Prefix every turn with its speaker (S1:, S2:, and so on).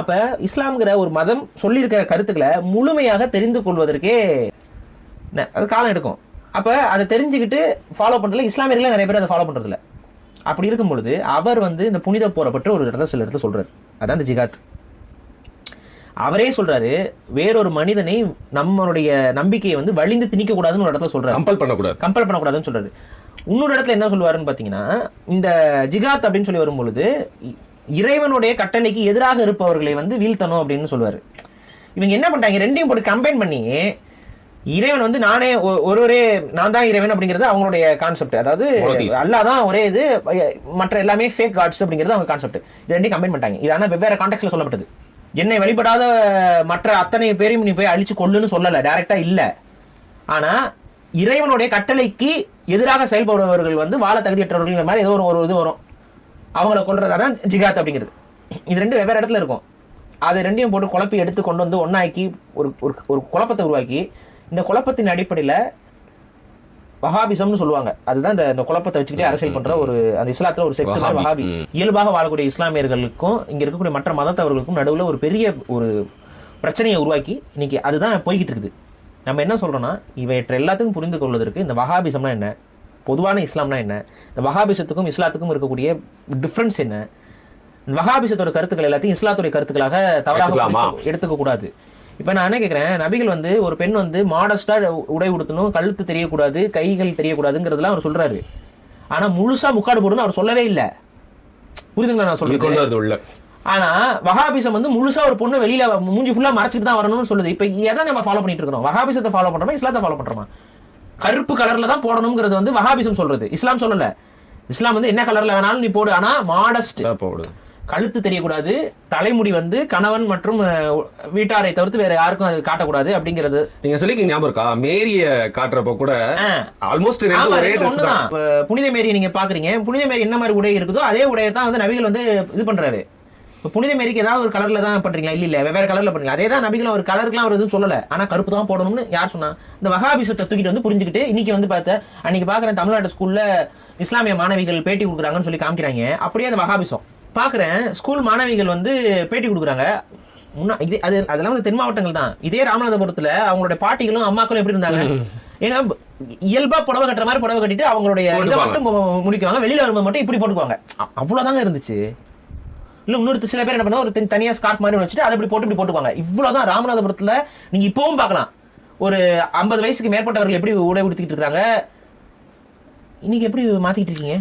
S1: அப்ப இஸ்லாம்ங்கிற ஒரு மதம் சொல்லியிருக்கிற கருத்துக்களை முழுமையாக தெரிந்து கொள்வதற்கே அது காலம் எடுக்கும். அப்ப அதை தெரிஞ்சுக்கிட்டு ஃபாலோ பண்றதுல இஸ்லாமியர்களே நிறைய பேர் அதை ஃபாலோ பண்றதில்ல. அப்படி இருக்கும் பொழுது அவர் வந்து இந்த புனித போரை பற்றி ஒரு இடத்துல சில இடத்துல சொல்றாரு. அதான் இந்த ஜிகாத் அவரே சொல்றாரு வேறொரு மனிதனை நம்மளுடைய நம்பிக்கையை வந்து வழிந்து திணிக்க கூடாதுன்னு ஒரு இடத்துல சொல்றாரு.
S2: கம்பல் பண்ணக்கூடாது.
S1: கம்பல் பண்ணக்கூடாதுன்னு சொல்றாரு. இன்னொரு இடத்துல என்ன சொல்லுவாருன்னு பார்த்தீங்கன்னா இந்த ஜிகாத் அப்படின்னு சொல்லி வரும்பொழுது இறைவனுடைய கட்டளைக்கு எதிராக இருப்பவர்களை வந்து வீழ்த்தணும் அப்படின்னு சொல்லுவாரு. இவங்க என்ன பண்ணிட்டாங்க? ரெண்டையும் போட்டு கம்பைன் பண்ணி இறைவன் வந்து நானே ஒ- ஒருவரே நான் தான் இறைவன் அப்படிங்கிறது அவங்களுடைய கான்செப்ட் அதாவது. அல்லாஹ் தான் ஒரே இது மற்ற எல்லாமே ஃபேக் காட்ஸ் அப்படிங்கிறது அவங்க கான்செப்ட் இது ரெண்டையும் கம்பைன் பண்ணிட்டாங்க. இது ஆனால் வெவ்வேறு கான்டெக்ட்ல சொல்லப்பட்டது. என்னை வழிபடாத மற்ற அத்தனை பேரையும் நீ போய் அழிச்சு கொல்லுன்னு சொல்லல டைரக்டா இல்ல. ஆனா இறைவனுடைய கட்டளைக்கு எதிராக செயல்படுபவர்கள் வந்து வாழ தகுதியற்றவர்கள் மாதிரி ஏதோ ஒரு ஒரு இது வரும். அவங்கள கொல்றது அதான் ஜிகாத் அப்படிங்கிறது. இது ரெண்டு வெவ்வேறு இடத்துல இருக்கும். அது ரெண்டையும் போட்டு குழப்பி எடுத்து கொண்டு வந்து ஒன்னாக்கி ஒரு ஒரு ஒரு குழப்பத்தை உருவாக்கி இந்த குழப்பத்தின் அடிப்படையில் வஹாபிசம்னு சொல்லுவாங்க. அதுதான் இந்த இந்த குழப்பத்தை வச்சுக்கிட்டே அரசியல் பண்ற ஒரு அந்த இஸ்லாத்துல ஒரு செக்டர்
S2: வஹாபி.
S1: வஹாபி. இயல்பாக வாழக்கூடிய இஸ்லாமியர்களுக்கும் இங்க இருக்கக்கூடிய மற்ற மதத்தவர்களுக்கும் நடுவுல ஒரு பெரிய ஒரு பிரச்சனையை உருவாக்கி இன்னைக்கு அதுதான் போய்கிட்டு இருக்குது. நம்ம என்ன சொல்றோம்னா இவற்றை எல்லாத்துக்கும் புரிந்து கொள்வதற்கு இந்த வஹாபிசம்னா என்ன? பொதுவான இஸ்லாம்னா என்ன? இந்த வஹாபிசத்துக்கும் இஸ்லாத்துக்கும் இருக்கக்கூடிய டிஃப்ரென்ஸ் என்ன? இந்த வஹாபிசத்தோட கருத்துக்கள் எல்லாத்தையும் இஸ்லாத்துடைய கருத்துக்களாக தவறாக எடுத்துக்க கூடாது. இப்போ நான் என்ன கேட்குறேன் நபிகள் வந்து ஒரு பெண் வந்து மாடஸ்டா உடை உடுத்தணும் கழுத்து தெரியக்கூடாது கைகள் தெரியக்கூடாதுங்கிறதுலாம் அவர் சொல்றாரு. ஆனா முழுசா முக்காடு போடணும்னு அவர் சொல்லவே இல்லை. புரியுதுங்களா நான்
S2: இது
S1: சொல்றது
S2: கொண்டு வருது உள்ள
S1: ஆனா வஹாபிசம் வந்து முழுசா ஒரு பொண்ணு வெளியில மூஞ்சி ஃபுல்லா மறைச்சிட்டு தான் வரணும்னு சொல்லுது. இப்போ எதை நம்ம ஃபாலோ பண்ணிட்டு இருக்கிறோம்? வஹாபிசத்தை ஃபாலோ பண்றோமா? இஸ்லாத்தை ஃபாலோ பண்றோமா? கருப்பு கலர்ல தான் போடணுங்கிறது வந்து வஹாபிசம் சொல்றது. இஸ்லாம் சொல்லல. இஸ்லாம் வந்து என்ன கலர்ல வேணாலும் நீ போடு. ஆனா மாடஸ்ட்
S2: போடுது
S1: கழுத்து தெரியக்கூடாது. தலைமுடி வந்து கணவன் மற்றும் வீட்டாரை தவிர்த்து வேற யாருக்கும் அது காட்டக்கூடாது அப்படிங்கிறது.
S2: நீங்க சொல்லிக்க ஞாபகம் இருக்கா? மேரிய காட்டுறப்ப கூட. ஆல்மோஸ்ட்
S1: புனித மேரி நீங்க பாக்குறீங்க. புனித மேரி என்ன மாதிரி உடை இருக்குதோ அதே உடையை தான் வந்து நபிகள் வந்து இது பண்றாரு. புனித மேரிக்கு ஏதாவது ஒரு கலர்ல தான் பண்றீங்களா? இல்ல இல்ல வெவ்வேறு கலர்ல பண்றீங்க அதே தான் நபிகளும் ஒரு கலருக்குலாம் எதுவும் சொல்லல. ஆனா கருப்பு தான் போடணும்னு யார் சொன்னா? இந்த வகாபிசத்தை தூக்கிட்டு வந்து புரிஞ்சுக்கிட்டு இன்னைக்கு வந்து பார்த்த அன்னைக்கு பாக்குறேன் தமிழ்நாடு ஸ்கூல்ல இஸ்லாமிய மாணவிகள் பேட்டி கொடுக்குறாங்கன்னு சொல்லி காமிக்கிறாங்க. அப்படியே அந்த வகாபிசம். பாக்குறேன் ஸ்கூல் மாணவிகள் வந்து பேட்டி கொடுக்குறாங்க. முன்னா இது அது அதெல்லாம் வந்து தென் மாவட்டங்கள் தான். இதே ராமநாதபுரத்துல அவங்களுடைய பாட்டிகளும் அம்மாக்களும் எப்படி இருந்தாங்க? ஏங்க இயல்பா புடவை கட்டுற மாதிரி புடவை கட்டிட்டு அவங்களுடைய இதை. மட்டும் முடிக்குவாங்க. வெளியில வரும்போது மட்டும் இப்படி போட்டுக்குவாங்க. அவ்வளவுதாங்க இருந்துச்சு. இல்லை இன்னொரு சில பேர் என்ன பண்ணுவோம் ஒரு தனி- தனியா ஸ்கார்ஃப் மாதிரி வச்சுட்டு அதை இப்படி போட்டு இப்படி இவ்வளோ இவ்வளவுதான் ராமநாதபுரத்துல நீங்க இப்பவும் பார்க்கலாம். ஒரு ஐம்பது வயசுக்கு மேற்பட்டவர்கள் எப்படி உடை உடுத்திக்கிட்டு இருக்காங்க? இன்னைக்கு எப்படி மாத்திக்கிட்டு இருக்கீங்க?